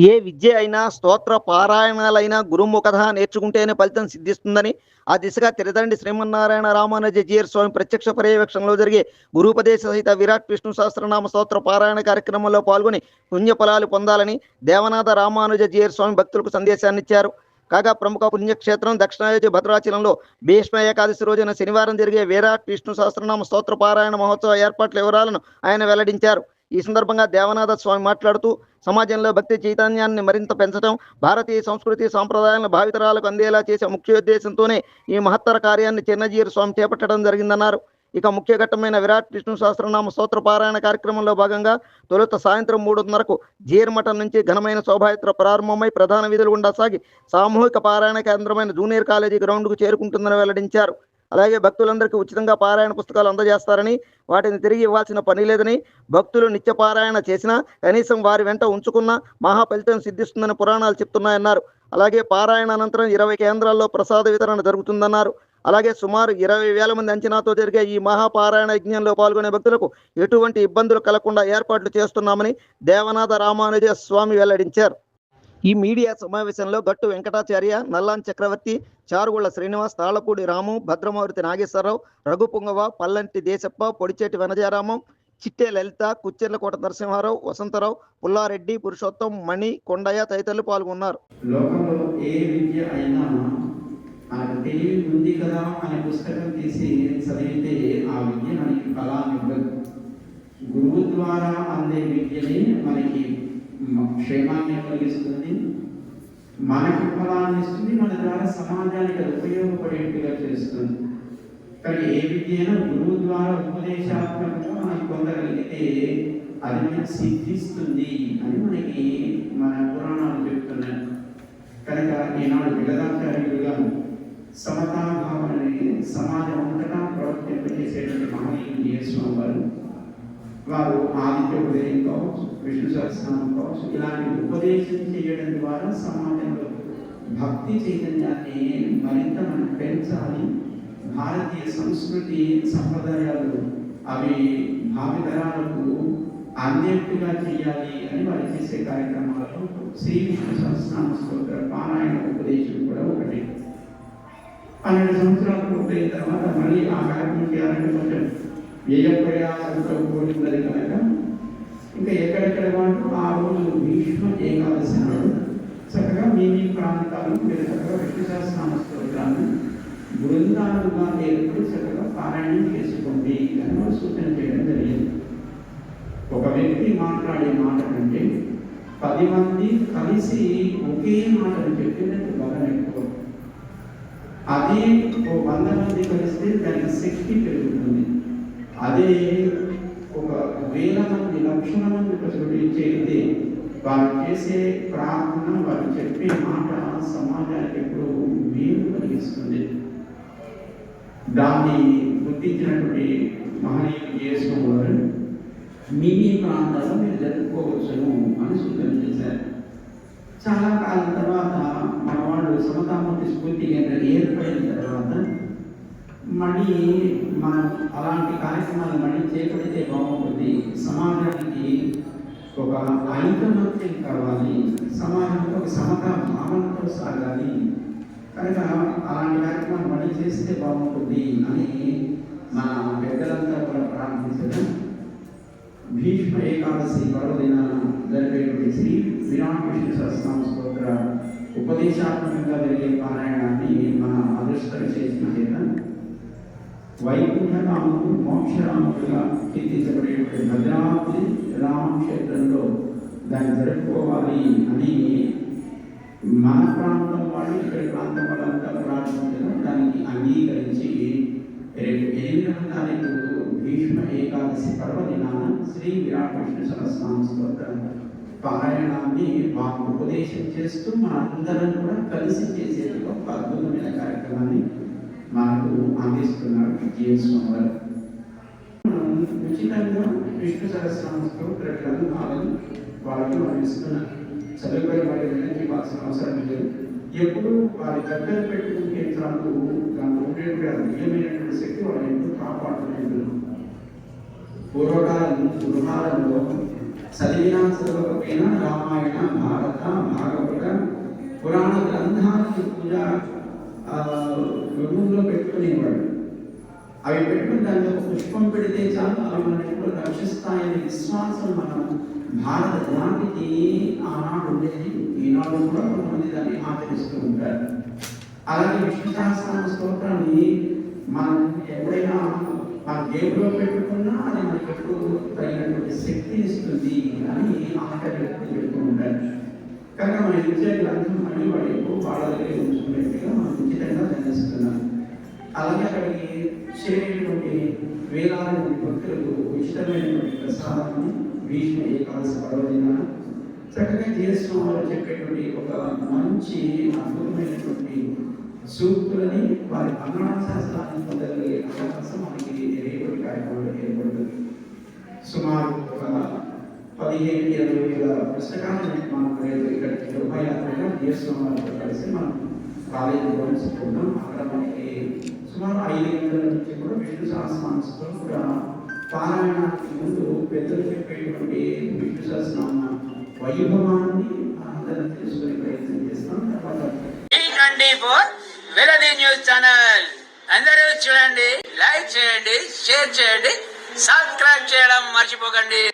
ఏ విద్య అయినా స్తోత్ర పారాయణాలైనా గురుముఖత నేర్చుకుంటేనే ఫలితం సిద్ధిస్తుందని ఆ దిశగా తిరదండి శ్రీమన్నారాయణ రామానుజ జీయర్ స్వామి ప్రత్యక్ష పర్యవేక్షణలో జరిగే గురుపదేశ సహిత విరాట్ విష్ణు సహస్రనామ స్తోత్ర పారాయణ కార్యక్రమంలో పాల్గొని పుణ్యఫలాలు పొందాలని దేవనాథ రామానుజీయర్ స్వామి భక్తులకు సందేశాన్ని ఇచ్చారు కాగా ప్రముఖ పుణ్యక్షేత్రం దక్షిణాయోధ్య భద్రాచలంలో భీష్మ ఏకాదశి రోజున శనివారం జరిగే విరాట్ విష్ణు సహస్రనామ స్తోత్ర పారాయణ మహోత్సవ ఏర్పాట్ల వివరాలను ఆయన వెల్లడించారు. ఈ సందర్భంగా దేవనాథ స్వామి మాట్లాడుతూ సమాజంలో భక్తి చైతన్యాన్ని మరింత పెంచడం భారతీయ సంస్కృతి సాంప్రదాయాలను భావితరాలకు అందేలా చేసే ముఖ్యోద్దేశంతోనే ఈ మహత్తర కార్యాన్ని చిన్నజీరు స్వామి చేపట్టడం జరిగిందన్నారు. ఇక ముఖ్య ఘట్టమైన విరాట్ విష్ణు సహస్రనామ స్తోత్ర పారాయణ కార్యక్రమంలో భాగంగా తొలుత సాయంత్రం మూడున్నరకు జీర్మఠం నుంచి ఘనమైన శోభాయాత్ర ప్రారంభమై ప్రధాన విధులు గుండా సాగి సామూహిక పారాయణ కేంద్రమైన జూనియర్ కాలేజీ గ్రౌండ్కు చేరుకుంటుందని వెల్లడించారు. అలాగే భక్తులందరికీ ఉచితంగా పారాయణ పుస్తకాలు అందజేస్తారని వాటిని తిరిగి ఇవ్వాల్సిన పని లేదని భక్తులు నిత్య పారాయణ చేసినా కనీసం వారి వెంట ఉంచుకున్న మహా ఫలితం సిద్ధిస్తుందని పురాణాలు చెప్తున్నాయన్నారు. అలాగే పారాయణ అనంతరం ఇరవై కేంద్రాల్లో ప్రసాద వితరణ జరుగుతుందన్నారు. అలాగే సుమారు ఇరవై వేల మంది అంచనాతో జరిగే ఈ మహాపారాయణ యజ్ఞంలో పాల్గొనే భక్తులకు ఎటువంటి ఇబ్బందులు కలగకుండా ఏర్పాట్లు చేస్తున్నామని దేవనాథ రామానుజ స్వామి వెల్లడించారు. ఈ మీడియా సమావేశంలో గట్టు వెంకటాచార్య నల్లాన్ చక్రవర్తి చారుగుళ్ళ శ్రీనివాస్ తాళపూడి రాము భద్రమూర్తి నాగేశ్వరరావు రఘుపుంగవ పల్లంటి దేశప్ప పొడిచేటి వనజారామం చిట్టే లలిత కుచ్చెర్లకోట నరసింహారావు వసంతరావు పుల్లారెడ్డి పురుషోత్తం మణి కొండయ్య తదితరులు పాల్గొన్నారు. లోకంలో ఏ విద్య అయినా మనకు తెలివి ఉంది కదా అనే పుస్తకం తీసి చదివితే ఆ విద్య మనకి ఫలాన్ని ఇవ్వదు. గురువు ద్వారా అందే విద్యని మనకి క్షేమాన్ని కలిగిస్తుంది మనకి ఫలాన్ని ఇస్తుంది మన ద్వారా సమాజానికి అది ఉపయోగపడేట్టుగా చేస్తుంది. కానీ ఏ విద్య అయినా గురువు ద్వారా ఉపదేశాత్మకంగా మనం పొందగలిగితే అది మనకి సిద్ధిస్తుంది అని మనకి మన పురాణాలు చెప్తున్నాయి. కనుక ఈనాడు భావన అనేది సమాజం అంతటా ప్రవర్తింపజేసేటువంటి మహనీయులు యేసుస్వామి వారు వారు ఆదిత్య ఉదయం కావచ్చు విష్ణు సహస్రనామం కావచ్చు ఇలాంటి ఉపదేశం చేయడం ద్వారా సమాజంలో భక్తి చైతన్యాన్ని మరింత మనం పెంచాలి. భారతీయ సంస్కృతి సంప్రదాయాలు అవి భావితరాలకు అందేట్టుగా చేయాలి అని వారు చేసే కార్యక్రమాలలో శ్రీ విష్ణు సహస్రనామ స్తోత్ర పారాయణ ఉపదేశం కూడా ఒకటి. పన్నెండు సంవత్సరాలు పూర్తయిన తర్వాత మళ్ళీ ఆ కార్యక్రమం చేయాలంటే కొంచెం వ్యయ ప్రయాసంతో కూడినది కనుక ఇంకా ఎక్కడెక్కడ వాళ్ళు ఆ రోజు భీష్మ ఏకాదశి నాడు చక్కగా మీ మీ ప్రాంతాలు మీరు చక్కగా విష్ణుశాస్త్రామ స్తోత్రాన్ని బృందాలుగా ఏర్పడి చక్కగా పారాయణం చేసుకోండి అని సూచన చేయడం జరిగింది. ఒక వ్యక్తి మాట్లాడే మాట కంటే పది మంది కలిసి ఒకే మాటను చెప్పినట్టు బలం ఎక్కువ. అదే ఓ వంద మంది కలిస్తే దానికి శక్తి పెరుగుతుంది. అదే ఒక వేల మంది లక్షల మంది ప్రజలు చేరితే వారు చేసే ప్రార్థన వారు చెప్పే మాట సమాజానికి ఎప్పుడు మేలు కలిగిస్తుంది. దాన్ని గుర్తించినటువంటి మహనీయులు చేసుకోవారు మీ మీ ప్రాంతాల్లో మీరు జరుపుకోవచ్చును అని సూచన చేశారు. చాలా కాలం తర్వాత మనవాళ్ళు సమతామూర్తి స్ఫూర్తి ఏర్పడింది. మళ్ళీ మనం అలాంటి కార్యక్రమాలు మళ్ళీ చేపడితే బాగుంటుంది. సమాజానికి ఒక ఐకమత్యం కావాలి. సమాజంలో ఒక సమత భావనతో సాగాలి. కనుక అలాంటి కార్యక్రమాలు మళ్ళీ చేస్తే బాగుంటుంది అని మన పెద్దలంతా కూడా ప్రారంభించడం భీష్మ ఏకాదశి పర్వదినాన జరిగేటువంటి శ్రీ విరాట్ విష్ణు స్తోత్ర ఉపదేశాత్మకంగా జరిగే పారాయణాన్ని మన అదృష్టం చేసిన చేత వైకుంఠరాముడు మోక్షరాముడుగా కీర్తించబడేటువంటి భద్రాద్రి రామక్షేత్రంలో దాన్ని జరుపుకోవాలి అని మన ప్రాంతం వాళ్ళు ఇక్కడ ప్రాంతం వాళ్ళంతా ప్రారంభించడం దానికి అంగీకరించి రేపు ఎనిమిదవ తారీఖు భీష్మ ఏకాదశి పర్వదినాన శ్రీ విరాట్ విష్ణు సహస్రనామ పారాయణాన్ని మాకు ఉపదేశం చేస్తూ మన అందరం కూడా కలిసి చేసేటువంటి ఒక అద్భుతమైన కార్యక్రమాన్ని మనకు అందిస్తున్నారు జిఎస్వామి వారు ఉచితంగా విష్ణు సహస్రనామ ప్రకటన గ్రంథాలను వాళ్ళకి అందిస్తున్నారు. చదువుకొని వారి వెళ్ళి ఇవ్వాల్సిన అవసరం లేదు. ఎప్పుడు వారి దగ్గర పెట్టుకుంటే చాలు దాంట్లో ఉండేటువంటి ఆ శక్తి వాళ్ళు ఎప్పుడు కాపాడుతూ పూర్వకాలం గృహాలలో చదివినా చదవకపోయినా రామాయణ భారత భాగవత పురాణ గ్రంథాలను పూజ ఆ, రూమ్లో పెట్టుకునేవాడు అవి పెట్టుకుని దానిలో పుష్పం పెడితే చాలు అవి మన ఎప్పుడు రక్షిస్తాయనే విశ్వాసం మనం భారత జాతికి ఆనాడు ఉండేది. ఈనాడు కూడా కొంతమంది దాన్ని ఆచరిస్తూ ఉంటారు. అలాగే విష్ణు సహస్రనామ స్తోత్రాన్ని మనం ఎప్పుడైనా మన దేవులో పెట్టుకున్నా అది మనకి ఎప్పుడు తగినటువంటి శక్తి ఇస్తుంది అని ఆచరిస్తూ పెడుతూ ఉంటారు. కనుక మన విద్యా గ్రంథం అని వాడు ఎక్కువ వాళ్ళ దగ్గర ఉంచుకునేట్టుగా మనం ఉచితంగా దండిస్తున్నాం అలాగే అక్కడికి చేరేటువంటి వేలాది మంది భక్తులకు ఉచితమైనటువంటి ప్రసాదాన్ని భీష్మ ఏకాదశి పర్వదిన చక్కగా చేసిన వారు చెప్పేటువంటి ఒక మంచి అద్భుతమైనటువంటి సూక్తులని వారి అన్నదాన శాస్త్రాన్ని పొందగలిగే అవకాశం మనకి రేపటి కార్యక్రమంలో ఏర్పడుతుంది సుమారు ఒక పదిహేను ఇరవై మనం రేపు ఇక్కడ శుభయాత్రగా చేస్తున్నాం వారితో కలిసి మనం కాలేజీ పంచుకుంటాం అక్కడ మనకి సుమారు ఐదు వందల నుంచి కూడా విష్ణు సహస్రనామస్తో కూడా పారాయణానికి ముందు పెద్దలు చెప్పేటువంటి విష్ణు సహస్రనామ వైభవాన్ని అందరం తెలుసుకునే ప్రయత్నం చేస్తాం. తర్వాత వెలది న్యూస్ ఛానల్. అందరూ చూడండి లైక్ చేయండి షేర్ చేయండి సబ్స్క్రైబ్ చేయడం మర్చిపోకండి.